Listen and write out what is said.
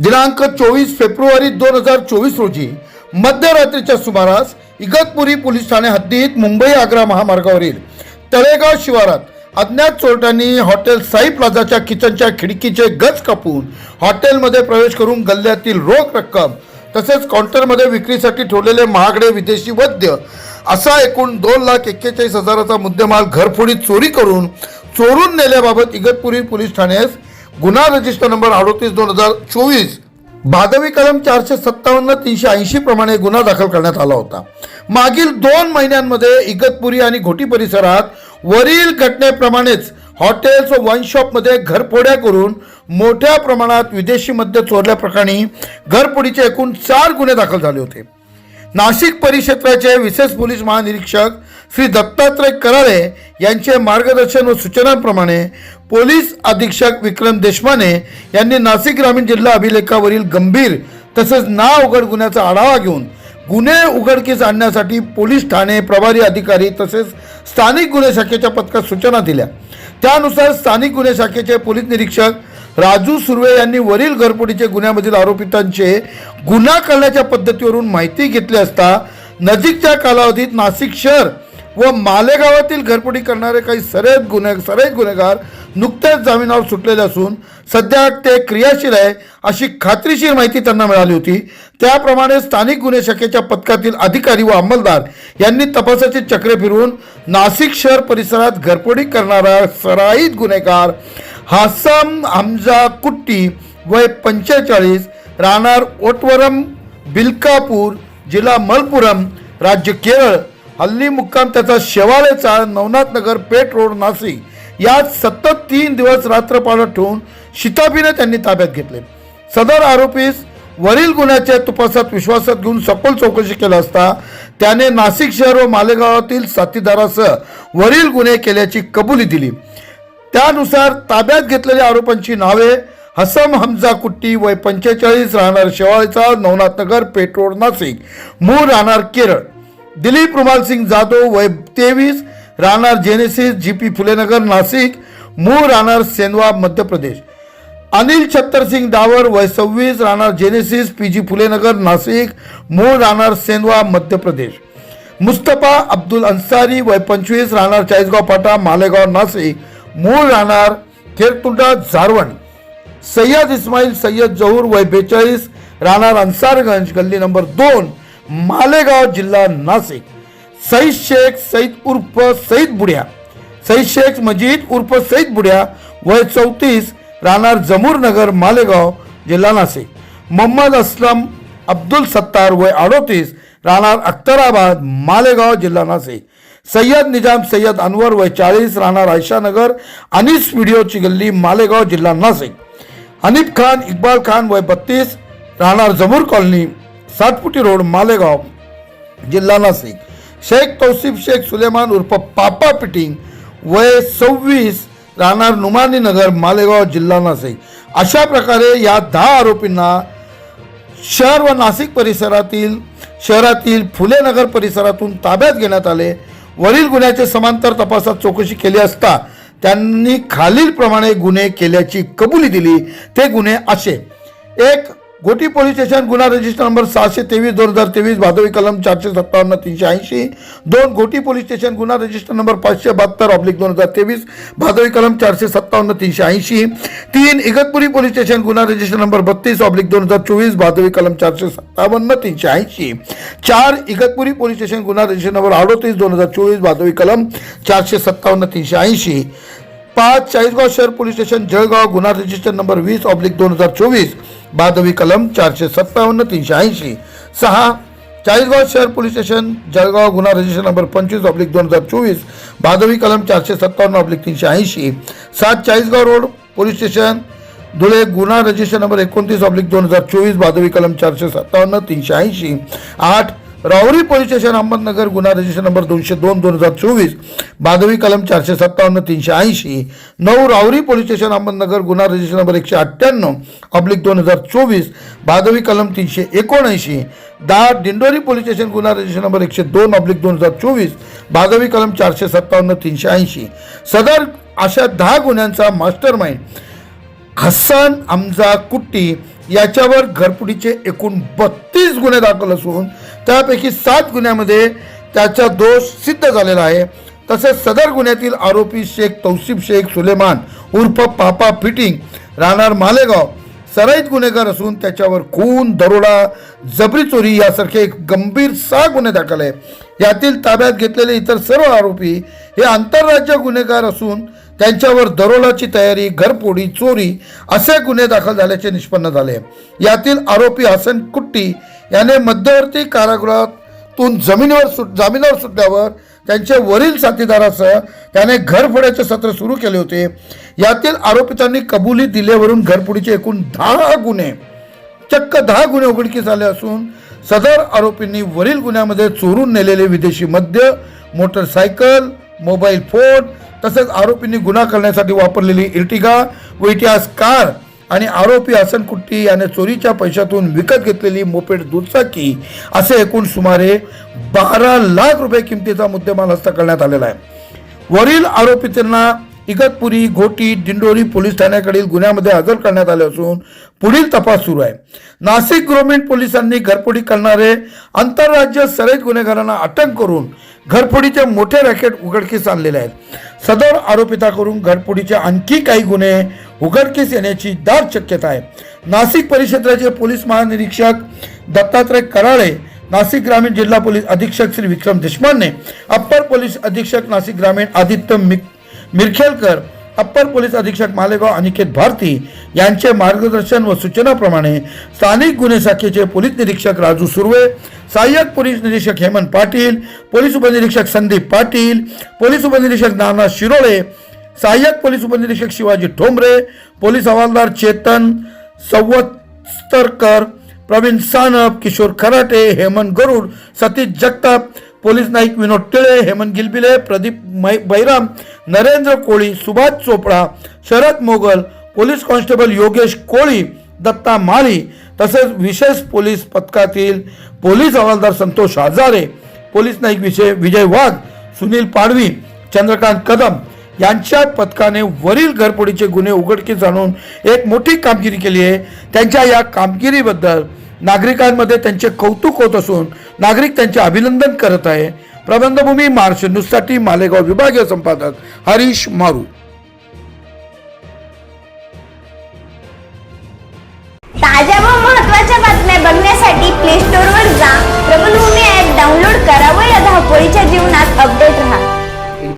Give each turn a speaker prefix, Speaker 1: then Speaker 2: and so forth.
Speaker 1: दिनांक चोवीस फेब्रुवारी दोन हजार चोवीस रोजी मध्यरात्रीच्या सुमारास इगतपुरी पोलीस ठाणे हद्दीत मुंबई आग्रा महामार्गावरील तळेगाव शिवारात अज्ञात चोरट्यांनी हॉटेल साई प्लाझाच्या किचनच्या खिडकीचे गज कापून हॉटेलमध्ये प्रवेश करून गल्ल्यातील रोख रक्कम तसेच काउंटरमध्ये विक्रीसाठी ठेवलेले महागडे विदेशी वद्य असा एकूण दोन लाख एक्केचाळीस हजाराचा मुद्देमाल घरफोडीत चोरी करून चोरून नेल्याबाबत इगतपुरी पोलीस ठाण्यास गुन्हा रजिस्टर नंबर अडोतीस दोन हजार चोवीस भादवी कलम चारशे सत्तावन्न तीनशे ऐंशी प्रमाणे गुन्हा दाखल करण्यात आला होता. मागील दोन महिन्यांमध्ये इगतपुरी आणि घोटी परिसरात वरील घटनेप्रमाणेच हॉटेल्स व वन शॉपमध्ये घरफोड्या करून मोठ्या प्रमाणात विदेशी मद्य चोरल्याप्रकरणी घरफोडीचे एकूण चार गुन्हे दाखल झाले होते. नाशिक परिक्षेत्राचे विशेष पोलीस महानिरीक्षक श्री दत्तात्रय कराळे यांचे मार्गदर्शन व सूचनांप्रमाणे पोलीस अधीक्षक विक्रम देशमाने यांनी नाशिक ग्रामीण जिल्हा अभिलेखावरील गंभीर तसेच ना उघड गुन्ह्याचा आढावा घेऊन गुन्हे उघडकीस आणण्यासाठी पोलीस ठाणे प्रभारी अधिकारी तसेच स्थानिक गुन्हे शाखेच्या पथकात सूचना दिल्या. त्यानुसार स्थानिक गुन्हे शाखेचे पोलीस निरीक्षक राजू सुर्वे यांनी वरील घरफोडीचे गुन्ह्यामधील आरोपितांचे गुन्हा करण्याच्या पद्धतीवरून माहिती घेतली असता नजीकच्या कालावधीत नाशिक शहर व मालेगावातील घरफोडी करणारे काही सरेद गुन्हे सरेद गुन्हेगार नुकतेच जामिनावर सुटलेले असून सध्या ते क्रियाशील आहे अशी खात्रीशीर माहिती त्यांना मिळाली होती. त्याप्रमाणे स्थानिक गुन्हे शाखेच्या पथकातील अधिकारी व अंमलदार यांनी तपासाचे चक्रे फिरवून नाशिक शहर परिसरात घरफोडी करणारा सराईत गुन्हेगार हासम हमजा कुट्टी वय पंचेचाळीस राहणार ओटवरम बिलकापूर जिल्हा मलपुरम राज्य केरळ हल्ली मुक्काम त्याचा शेवाळेचा नवनाथ नगर पेठ रोड नाशिक. यात सतत तीन दिवस रात्र पाळत ठेवून शिताबीने त्यांनी ताब्यात घेतले. सदर आरोपीस वरील गुन्ह्याच्या तपासात विश्वासात घेऊन सखोल चौकशी केला असता त्याने नाशिक शहर व मालेगावातील साथीदारासह वरील गुन्हे केल्याची कबुली दिली. त्यानुसार ताब्यात घेतलेल्या आरोपांची नावे हसम हमजा कुट्टी वय पंचेचाळीस राहणार शेवाळीचा नवनाथ नगर रोड नाशिक. मूळ राहणार केरळ. दिलीप रुमाल सिंग जाधव वय तेवीस राहणार Genesis G P Phulenagar Nashik मूळ राहणार सेनवा मध्य प्रदेश. अनिल छत्तरसिंग डावर वय सव्वीस राहणार Genesis P G Phulenagar Nashik मूळ राहणार सेनवा मध्य प्रदेश. मुस्तफा अब्दुल अन्सारी वय पंचवीस राहणार चाळीसगाव पाटा मालेगाव नाशिक मूळ राहणार खेरतुंडा झारवण. सय्यद इस्माईल सय्यद जहूर वय बेचाळीस राहणार अन्सारगंज गल्ली नंबर दोन. मालेगाव जिल्हा नाशिक. सईद शेख सईद उर्फ सईद बुड्या सईद शेख मजीद उर्फ सईद बुड्या वय चौतीस राहणार जमूर नगर मालेगाव जिल्हा नाशिक. मोहम्मद असलम अब्दुल सत्तार वय अडोतीस राहणार अख्तराबाद मालेगाव जिल्हा नाशिक. सय्यद निजाम सय्यद अनवर वय चाळीस राहणार आयशानगर अनिस व्हिडिओची गल्ली मालेगाव जिल्हा नाशिक. हनीफ खान इक्बाल खान वय बत्तीस राहणार जमूर कॉलनी सातपुटी रोड मालेगाव जिल्हा नाशिक. शेख तौसिफ शेख सुलेमान उर्फ पापा पिटिंग वय सव्वीस राहणार नुमानी नगर मालेगाव जिल्हा नाशिक. अशा प्रकारे या दहा आरोपींना शहर व नाशिक परिसरातील शहरातील फुले नगर परिसरातून ताब्यात घेण्यात आले. वरील गुन्ह्याचे समांतर तपासात चौकशी केली असता त्यांनी खालीलप्रमाणे गुन्हे केल्याची कबुली दिली. ते गुन्हे असे. एक गोटी पोलीस स्टेशन गुन्हा रजिस्टर नंबर सहाशे तेवीस दोन हज़ार तेवीस भादवी कलम चारशे सत्तावन्न तीनशे ऐंशी दोन गोटी पोलीस स्टेशन गुन्हा रजिस्टर नंबर पाचशे बहात्तर ऑब्लिक दोन हज़ार तेवीस भादवी कलम चारशे सत्तावन्न तीनशे ऐंशी तीन इगतपुरी पोलीस स्टेशन गुन्हा रजिस्टर नंबर बत्तीस ऑब्लिक दोन हज़ार चोवीस भादवी कलम चारशे सत्तावन्न तीनशे ऐंशी चार इगतपुरी पोलीस स्टेशन गुन्हा रजिस्टर नंबर अडोतीस दोन हज़ार चोवीस भादवी कलम चारशे सत्तावन्न तीनशे ऐंशी पाच चाळीसगाव शहर पोलीस स्टेशन, जळगाव गुन्हा रजिस्टर नंबर वीस ऑब्लिक दोन हज़ार चोवीस बादवी कलम चारशे सत्तावन्न तीनशे ऐंशी. सहा चाळीसगाव शहर पोलीस स्टेशन जळगाव गुन्हा रजिस्टर नंबर पंचवीस ऑब्लिक दोन हजार चोवीस. बादवी कलम चारशे सत्तावन्न ऑब्लिक तीनशे ऐंशी. सात Chalisgaon road police station Dhule गुन्हा रजिस्टर नंबर एकोणतीस ऑब्लिक दोन हजार चोवीस बादवी कलम चारशे सत्तावन्न तीनशे ऐंशी. आठ राहुरी पोलीस स्टेशन अहमदनगर गुन्हा रजिस्टर नंबर दोनशे दोन दोन हजार चोवीस बांधवी कलम चारशे सत्तावन्न तीनशे ऐंशी नऊ राहुरी पोलीस स्टेशन अहमदनगर गुन्हा रजिस्टर नंबर एकशे अठ्ठ्याण्णव ऑब्लिक दोन हजार चोवीस बांधवी कलम तीनशे एकोणऐंशी दहा दिंडोरी पोलीस स्टेशन गुन्हा रजिस्टर नंबर एकशे दोन ऑब्लिक दोन हजार चोवीस बांधवी कलम चारशे सत्तावन्न तीनशे ऐंशी. सदर अशा दहा गुन्ह्यांचा मास्टर माइंड हसन हमजा कुट्टी याच्यावर घरपुडीचे एकूण बत्तीस गुन्हे दाखल असून त्यापैकी सात गुन्ह्यामध्ये त्याचा दोष सिद्ध झालेला आहे. तसेच सदर गुन्ह्यातील आरोपी शेख तौसिफ शेख सुलेमान उर्फ पापा फिटिंग राहणार मालेगाव सराईत गुन्हेगार असून त्याच्यावर खून दरोडा जबरी चोरी यासारखे गंभीर सहा गुन्हे दाखल आहे यातील ताब्यात घेतलेले इतर सर्व आरोपी हे आंतरराज्य गुन्हेगार असून त्यांच्यावर दरोडाची तयारी घरपोडी चोरी असे गुन्हे दाखल झाल्याचे निष्पन्न झाले. यातील आरोपी हसन कुट्टी याने मध्यवर्ती कारागृहातून जमिनीवर सु जामिनावर सुटल्यावर त्यांचे वरील साथीदारासह त्याने घरफोड्याचे सत्र सुरू केले होते. यातील आरोपितांनी कबुली दिल्यावरून घरफोडीचे एकूण दहा गुन्हे चक्क दहा गुन्हे उघडकीस आले असून सदर आरोपींनी वरील गुन्ह्यामध्ये चोरून नेलेले विदेशी मद्य मोटरसायकल मोबाईल फोन तसेच आरोपींनी गुन्हा करण्यासाठी वापरलेली इर्टिगा व इतिहास कार आणि आरोपी हसन कुट्टी याने चोरीच्या पैशातून विकत घेतलेली मोपेड दुचाकी असे एकूण सुमारे बारा लाख रुपये किमतीचा मुद्देमाल हस्त करण्यात आलेला आहे. वरील आरोपितांना इगतपुरी घोटी दिंडोरी पोलीस ठाण्याकडील गुन्ह्यामध्ये हजर करण्यात आले असून पुढील तपास सुरू आहे. नाशिक ग्रामीण पोलिसांनी घरफोडी करणारे आंतरराज्य सराईत गुन्हेगारांना अटक करून घरफोडीचे मोठे रॅकेट उघडकीस आणलेले आहेत. सदर आरोपिताकडून घरफोडीचे आणखी काही गुन्हे उघडकीस येण्याची दाट शक्यता आहे. नाशिक परिक्षेत्राचे पोलीस महानिरीक्षक दत्तात्रय कराळे नाशिक ग्रामीण जिल्हा पोलीस अधीक्षक श्री विक्रम देशपांडे अप्पर पोलीस अधीक्षक नाशिक ग्रामीण आदित्य मिक मिरखेलकर अप्पर पोलीस अधीक्षक मालेगाव अनिकेत भारती यांचे मार्गदर्शन व सूचनाप्रमाणे स्थानिक गुन्हे शाखेचे पोलीस निरीक्षक राजू सुर्वे सहाय्यक पोलीस निरीक्षक हेमंत पाटील पोलीस उपनिरीक्षक संदीप पाटील पोलीस उपनिरीक्षक नाना शिरोळे सहाय्यक पोलीस उपनिरीक्षक शिवाजी ठोंबरे पोलीस हवालदार चेतन सवत्तरकर प्रवीण सानप किशोर खराटे हेमंत गरुड सतीश जगताप पोलीस नाईक विनोद टिळे हेमंत गिलबिले प्रदीप मै बैराम नरेंद्र कोळी सुभाष चोपडा शरद मोगल पोलीस कॉन्स्टेबल योगेश कोळी दत्ता माळी तसेच विशेष पोलीस पथकातील पोलीस हवालदार संतोष हजारे पोलीस नाईक विषय विजय वाघ सुनील पाडवी चंद्रकांत कदम यांच्या पथकाने वरील घरफोडीचे गुन्हे उघडकीस आणून एक मोठी कामगिरी केली आहे. त्यांच्या या कामगिरीबद्दल नागरिकांमध्ये त्यांचे कौतुक होत असून नागरिक त्यांचे अभिनंदन करत आहे. प्रबंधभूमी महाराष्ट्र न्यूजसाठी मालेगाव विभागीय संपादक हरीश मारू.
Speaker 2: ताज्या व महत्त्वाच्या बातम्या बघण्यासाठी प्ले स्टोअर वर जा. प्रबलभूमी ऍप डाउनलोड करा व या धावपळीच्या जीवनात अपडेट राहा.